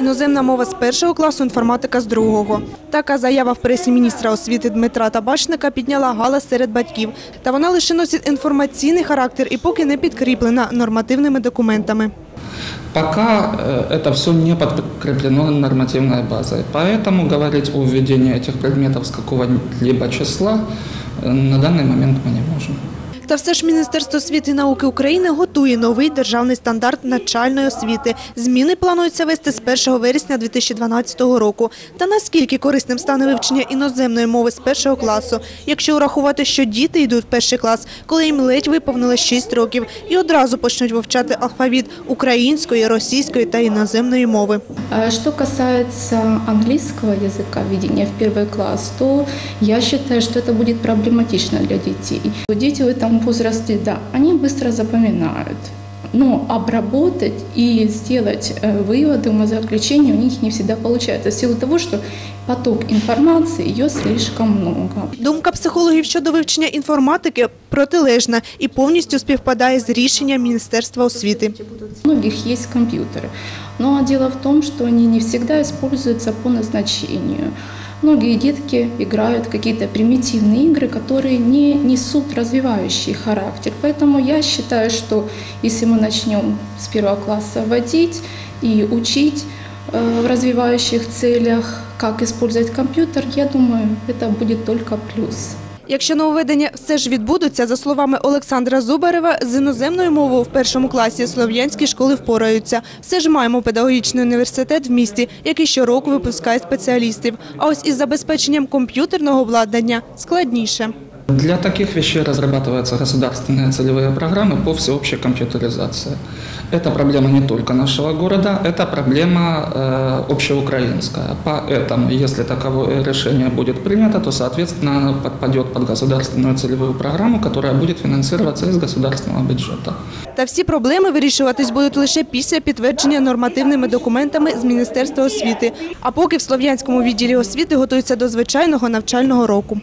Іноземна мова з першого класу, інформатика з другого. Така заява в пресі міністра освіти Дмитра Табачника підняла галас серед батьків. Та вона лише носить інформаційний характер і поки не підкріплена нормативними документами. Пока э, это все не подкреплено нормативной базой. Поэтому говорить о введении этих предметов с какого-либо числа э, на данный момент мы не можем. Та все ж Міністерство освіти і науки України готує новий державний стандарт начальної освіти. Зміни плануються вести з 1 вересня 2012 року. Та наскільки корисним стане вивчення іноземної мови з першого класу, якщо урахувати, що діти йдуть в перший клас, коли їм ледь виповнилось 6 років, і одразу почнуть вивчати алфавіт української, російської та іноземної мови. А Что касается английского языка, введения в первый класс, то я считаю, что это будет проблематично для детей. Дети в этом возрасте, да, они быстро запоминают. Но обработать и сделать э, выводы, умозаключения у них не всегда получается в силу того, что поток информации, ее слишком много. Думка психологів щодо вивчення інформатики протилежна і повністю співпадає з рішенням Міністерства освіти. У многих есть компьютеры, но дело в том, что они не всегда используются по назначению. Многие детки играют какие-то примитивные игры, которые не несут развивающий характер. Поэтому я считаю, что если мы начнем с первого класса вводить и учить э, в развивающих целях, как использовать компьютер, я думаю, это будет только плюс. Якщо нововведення все ж відбудуться, за словами Олександра Зубарева, з іноземною мовою в першому класі слов'янські школи впораються. Все ж маємо педагогічний університет в місті, який щороку випускає спеціалістів. А ось із забезпеченням комп'ютерного обладнання складніше. Для таких вещей разрабатываются государственные целевые программы по всеобщей компьютеризации. Это проблема не только нашего города, это проблема э, общеукраинская. Поэтому, если таковое решение будет принято, то, соответственно, оно подпадет под государственную целевую программу, которая будет финансироваться из государственного бюджета. Та всі проблеми вирішуватись будуть лише після підтвердження нормативними документами з Міністерства освіти. А поки в Слов'янському відділі освіти готуються до звичайного навчального року.